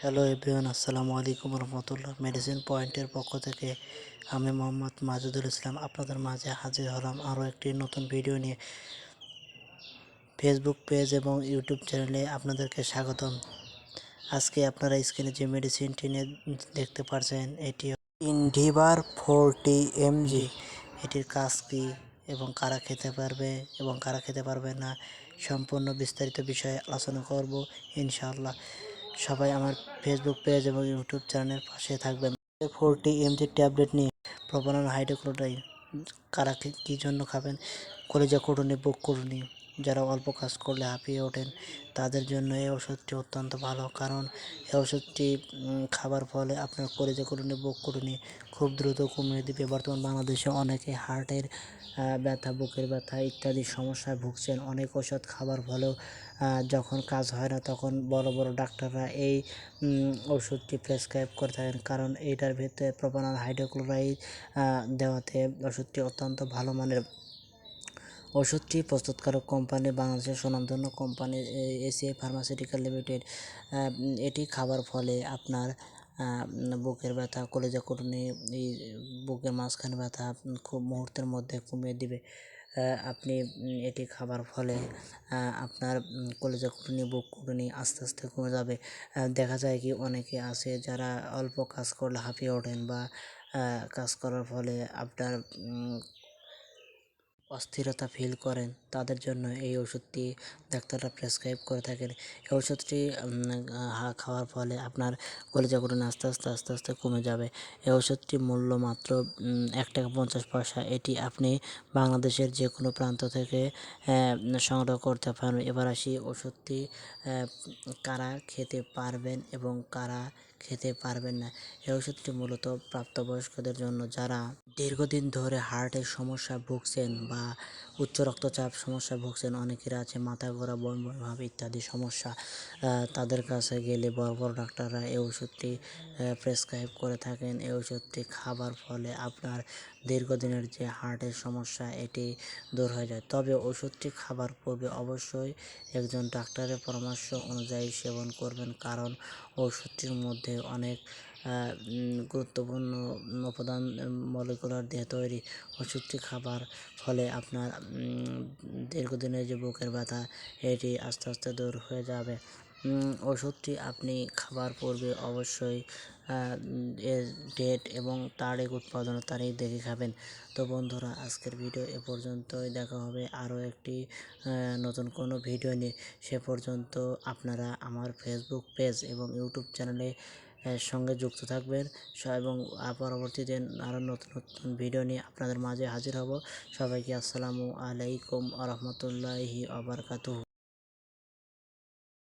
Hello everyone, আসসালামু আলাইকুম রহমতুল্লাহ। Medicine পয়েন্টের পক্ষ থেকে আমি মোহাম্মদ মাজুদুল ইসলাম আপনাদের মাঝে হাজির হলাম আরও একটি নতুন ভিডিও নিয়ে। ফেসবুক পেজ এবং ইউটিউব চ্যানেলে আপনাদেরকে স্বাগতম। আজকে আপনারা স্ক্রিনে যে মেডিসিনটি নিয়ে দেখতে পারছেন, এটি ইনডিভার ফোরটি এমজি এটির কাজ কী এবং কারা খেতে পারবে এবং কারা খেতে পারবে না, সম্পূর্ণ বিস্তারিত বিষয়ে আলোচনা করব ইনশাআল্লাহ। সবাই আমার ফেসবুক পেজ এবং ইউটিউব চ্যানেলের পাশে থাকবেন। ফোরটি এমজি ট্যাবলেট নিয়ে প্রবলেম হাইড্রোক্লোরাইড কারা কী জন্য খাবেন? কলেজা করুনি বুক কুটুনি যারা অল্প কাজ করলে হাঁপিয়ে ওঠেন, তাদের জন্য এই ওষুধটি অত্যন্ত ভালো। কারণ এই ওষুধটি খাবার ফলে আপনার কলেজা কুটুনি বুক কুটুনি খুব দ্রুত কমিয়ে দিবে। বর্তমান বাংলাদেশে অনেকে হার্টের ব্যথা, বুকের ব্যথা ইত্যাদি সমস্যায় ভুগছেন। অনেক ওষুধ খাবার ফলেও যখন কাজ হয় না তখন বড় বড় ডাক্তাররা এই ওষুধটি প্রেসক্রাইব করে থাকেন। কারণ এইটার ভিতরে প্রোপানল হাইড্রোক্লোরাইড দেওয়াতে ওষুধটি অত্যন্ত ভালো মানের ওষুধটি প্রস্তুতকারক কোম্পানি বাংলাদেশের সুনামধন্য কোম্পানি এসিআই ফার্মাসিউটিক্যাল লিমিটেড। এটি খাবার ফলে আপনার বুকের ব্যথা, কলেজা কুটুনি, এই বুকের মাঝখানে ব্যথা খুব মুহূর্তের মধ্যে কমিয়ে দিবে। আপনি, এটি খাবার ফলে আপনার কলেজা কুটুনি, বুক কুটুনি আস্তে আস্তে কমে যাবে। দেখা যায় কি অনেকে আছে যারা অল্প কাজ করলে হাঁপিয়ে ওঠেন বা কাজ করার ফলে আপনার অস্থিরতা ফিল করেন, তাদের জন্য এই ওষুধটি ডাক্তাররা প্রেসক্রাইব করে থাকেন। এই ওষুধটি খাওয়ার ফলে আপনার কলিজা কুটুনি আস্তে আস্তে আস্তে আস্তে কমে যাবে। এই ওষুধটির মূল্য মাত্র এক টাকা পঞ্চাশ পয়সা। এটি আপনি বাংলাদেশের যে কোনো প্রান্ত থেকে সংগ্রহ করতে পারেন। এবার আসি ওষুধটি কারা খেতে পারবেন এবং কারা খেতে পারবেন না। এই ওষুধটি মূলত প্রাপ্তবয়স্কদের জন্য। যারা দীর্ঘদিন ধরে হার্টের সমস্যা ভুগছেন বা উচ্চ রক্তচাপ সমস্যা ভুগছেন, অনেকের আছে মাথা ঘোরা, বম ভাব ইত্যাদি সমস্যা তাদের কাছে গেলে বড় বড় ডাক্তাররা এই ওষুধটি প্রেসক্রাইব করে থাকেন। এই ওষুধটি খাবার ফলে আপনার দীর্ঘদিনের যে হার্টের সমস্যা, এটি দূর হয়ে যায়। তবে ওষুধটি খাবার পূর্বে অবশ্যই একজন ডাক্তারের পরামর্শ অনুযায়ী সেবন করবেন, কারণ ওষুধটির মধ্যে অনেক আহ, গুরুত্বপূর্ণ উপাদান মলিকুলার দিয়ে তৈরি ওষুধটি খাবার ফলে আপনার দীর্ঘদিনের যে বুকের ব্যথা এটি আস্তে আস্তে দূর হয়ে যাবে। ওষুধটি আপনি খাবার পূর্বে অবশ্যই এর ডেট এবং তারিখ উৎপাদনের তারিখ দেখে খাবেন। তো বন্ধুরা, আজকের ভিডিও এ পর্যন্তই। দেখা হবে আরও একটি নতুন কোনো ভিডিও নিয়ে। সে পর্যন্ত আপনারা আমার ফেসবুক পেজ এবং ইউটিউব চ্যানেলে সঙ্গে যুক্ত থাকবেন। এবং পরবর্তীতে আরও নতুন নতুন ভিডিও নিয়ে আপনাদের মাঝে হাজির হব। সবাইকে আসসালামু আলাইকুম আ রহমতুল্লাহি আবরকাতুহ